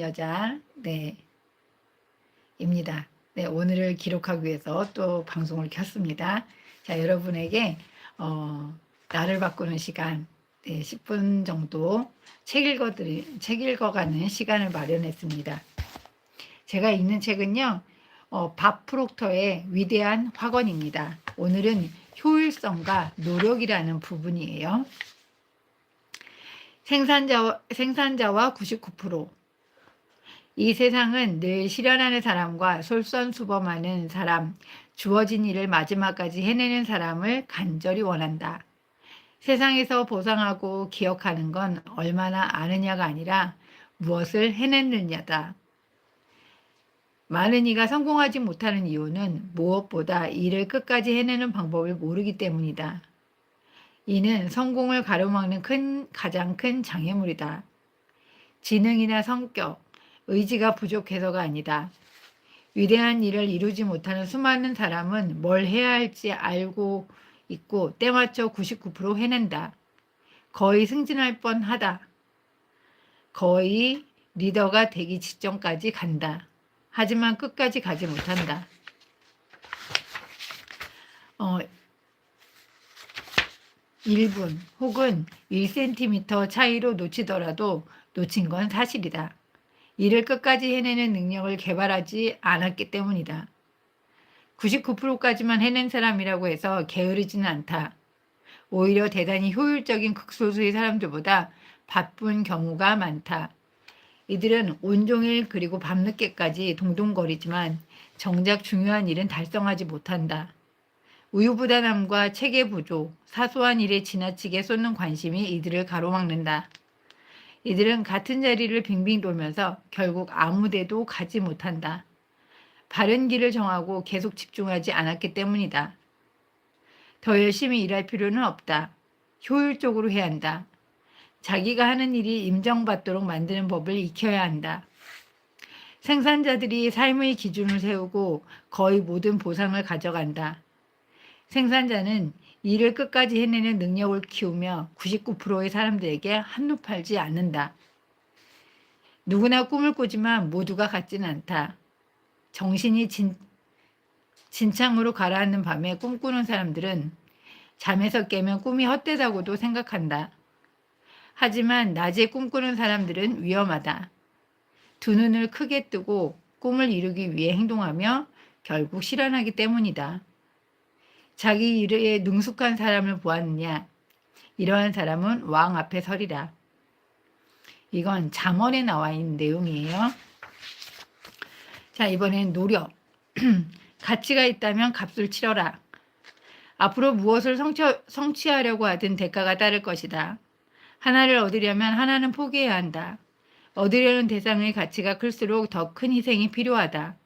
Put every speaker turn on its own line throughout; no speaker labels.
여자 네 입니다. 네 오늘을 기록하기 위해서 또 방송을 켰습니다. 자 여러분에게 어, 나를 바꾸는 시간 네, 10분 정도 책 읽어드리 책 읽어가는 시간을 마련했습니다. 제가 읽는 책은요 어, 밥 프록터의 위대한 확언입니다. 오늘은 효율성과 노력이라는 부분이에요. 생산자, 생산자와 99%. 이 세상은 늘 실현하는 사람과 솔선수범하는 사람, 주어진 일을 마지막까지 해내는 사람을 간절히 원한다. 세상에서 보상하고 기억하는 건 얼마나 아느냐가 아니라 무엇을 해냈느냐다. 많은 이가 성공하지 못하는 이유는 무엇보다 일을 끝까지 해내는 방법을 모르기 때문이다. 이는 성공을 가로막는 큰, 가장 큰 장애물이다. 지능이나 성격, 의지가 부족해서가 아니다. 위대한 일을 이루지 못하는 수많은 사람은 뭘 해야 할지 알고 있고 때맞춰 99% 해낸다. 거의 승진할 뻔하다. 거의 리더가 되기 직전까지 간다. 하지만 끝까지 가지 못한다. 어, 1분 혹은 1cm 차이로 놓치더라도 놓친 건 사실이다. 일을 끝까지 해내는 능력을 개발하지 않았기 때문이다. 99%까지만 해낸 사람이라고 해서 게으르지는 않다. 오히려 대단히 효율적인 극소수의 사람들보다 바쁜 경우가 많다. 이들은 온종일 그리고 밤늦게까지 동동거리지만 정작 중요한 일은 달성하지 못한다. 우유부단함과 체계 부족, 사소한 일에 지나치게 쏟는 관심이 이들을 가로막는다. 이들은 같은 자리를 빙빙 돌면서 결국 아무데도 가지 못한다. 바른 길을 정하고 계속 집중하지 않았기 때문이다. 더 열심히 일할 필요는 없다. 효율적으로 해야 한다. 자기가 하는 일이 인정받도록 만드는 법을 익혀야 한다. 생산자들이 삶의 기준을 세우고 거의 모든 보상을 가져간다. 생산자는 일을 끝까지 해내는 능력을 키우며 99%의 사람들에게 한눈 팔지 않는다. 누구나 꿈을 꾸지만 모두가 같지는 않다. 정신이 진, 진창으로 가라앉는 밤에 꿈꾸는 사람들은 잠에서 깨면 꿈이 헛되다고도 생각한다. 하지만 낮에 꿈꾸는 사람들은 위험하다. 두 눈을 크게 뜨고 꿈을 이루기 위해 행동하며 결국 실현하기 때문이다. 자기 일에 능숙한 사람을 보았느냐? 이러한 사람은 왕 앞에 서리라. 이건 잠언에 나와 있는 내용이에요. 자, 이번엔 노력. 가치가 있다면 값을 치러라. 앞으로 무엇을 성취, 성취하려고 하든 대가가 따를 것이다. 하나를 얻으려면 하나는 포기해야 한다. 얻으려는 대상의 가치가 클수록 더 큰 희생이 필요하다.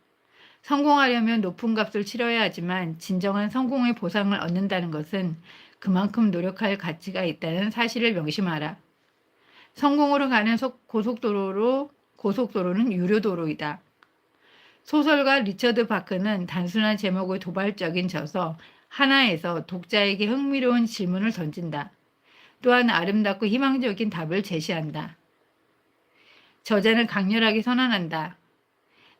성공하려면 높은 값을 치러야 하지만 진정한 성공의 보상을 얻는다는 것은 그만큼 노력할 가치가 있다는 사실을 명심하라. 성공으로 가는 고속도로로 고속도로는 유료도로이다. 소설가 리처드 바크는 단순한 제목의 도발적인 저서 하나에서 독자에게 흥미로운 질문을 던진다. 또한 아름답고 희망적인 답을 제시한다. 저자는 강렬하게 선언한다.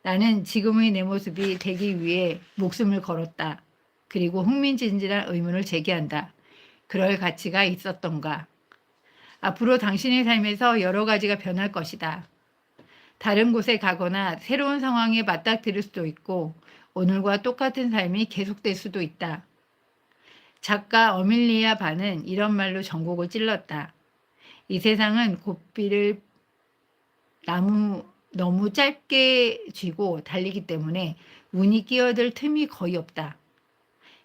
나는 지금의 내 모습이 되기 위해 목숨을 걸었다. 그리고 흥민진진한 의문을 제기한다. 그럴 가치가 있었던가? 앞으로 당신의 삶에서 여러 가지가 변할 것이다. 다른 곳에 가거나 새로운 상황에 맞닥뜨릴 수도 있고 오늘과 똑같은 삶이 계속될 수도 있다. 작가 어밀리아 반은 이런 말로 전곡을 찔렀다. 이 세상은 고삐를 나무 너무 짧게 쥐고 달리기 때문에 운이 끼어들 틈이 거의 없다.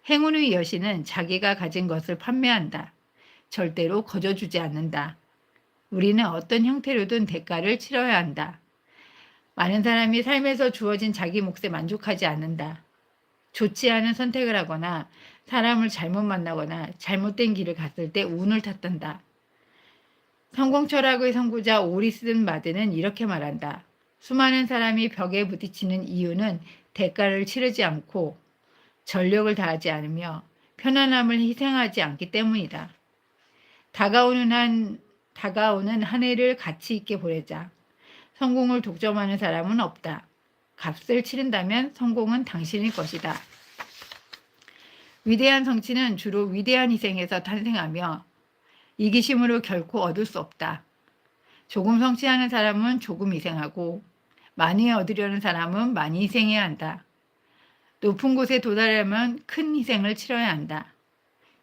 행운의 여신은 자기가 가진 것을 판매한다. 절대로 거저주지 않는다. 우리는 어떤 형태로든 대가를 치러야 한다. 많은 사람이 삶에서 주어진 자기 몫에 만족하지 않는다. 좋지 않은 선택을 하거나 사람을 잘못 만나거나 잘못된 길을 갔을 때 운을 탓한다. 성공 철학의 선구자 오리슨 마드는 이렇게 말한다. 수많은 사람이 벽에 부딪히는 이유는 대가를 치르지 않고 전력을 다하지 않으며 편안함을 희생하지 않기 때문이다. 다가오는 한 다가오는 한 해를 가치 있게 보내자. 성공을 독점하는 사람은 없다. 값을 치른다면 성공은 당신의 것이다. 위대한 성취는 주로 위대한 희생에서 탄생하며 이기심으로 결코 얻을 수 없다. 조금 성취하는 사람은 조금 희생하고 많이 얻으려는 사람은 많이 희생해야 한다. 높은 곳에 도달하려면 큰 희생을 치러야 한다.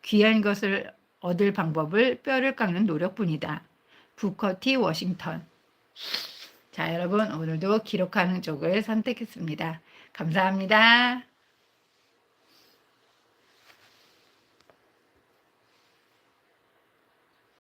귀한 것을 얻을 방법을 뼈를 깎는 노력뿐이다. 부커티 워싱턴. 자, 여러분 오늘도 기록하는 쪽을 선택했습니다. 감사합니다.